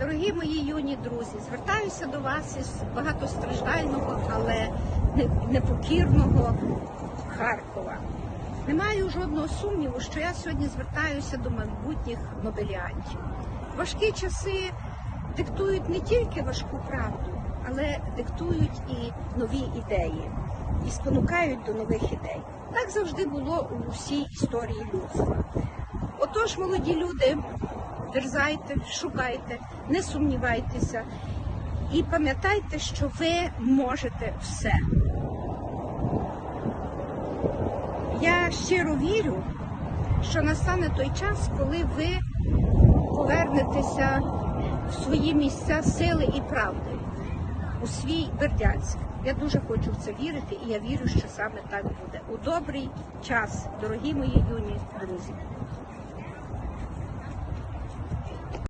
Дорогі мої юні друзі, звертаюся до вас із багатостраждального, але непокірного Харкова. Не маю жодного сумніву, що я сьогодні звертаюся до майбутніх нобеліантів. Важкі часи диктують не тільки важку правду, але диктують і нові ідеї, і спонукають до нових ідей. Так завжди було у всій історії людства. Отож, молоді люди, дерзайте, шукайте, не сумнівайтеся і пам'ятайте, що ви можете все. Я щиро вірю, що настане той час, коли ви повернетеся в свої місця сили і правди, у свій Бердянськ. Я дуже хочу в це вірити, і я вірю, що саме так буде. У добрий час, дорогі мої юні друзі.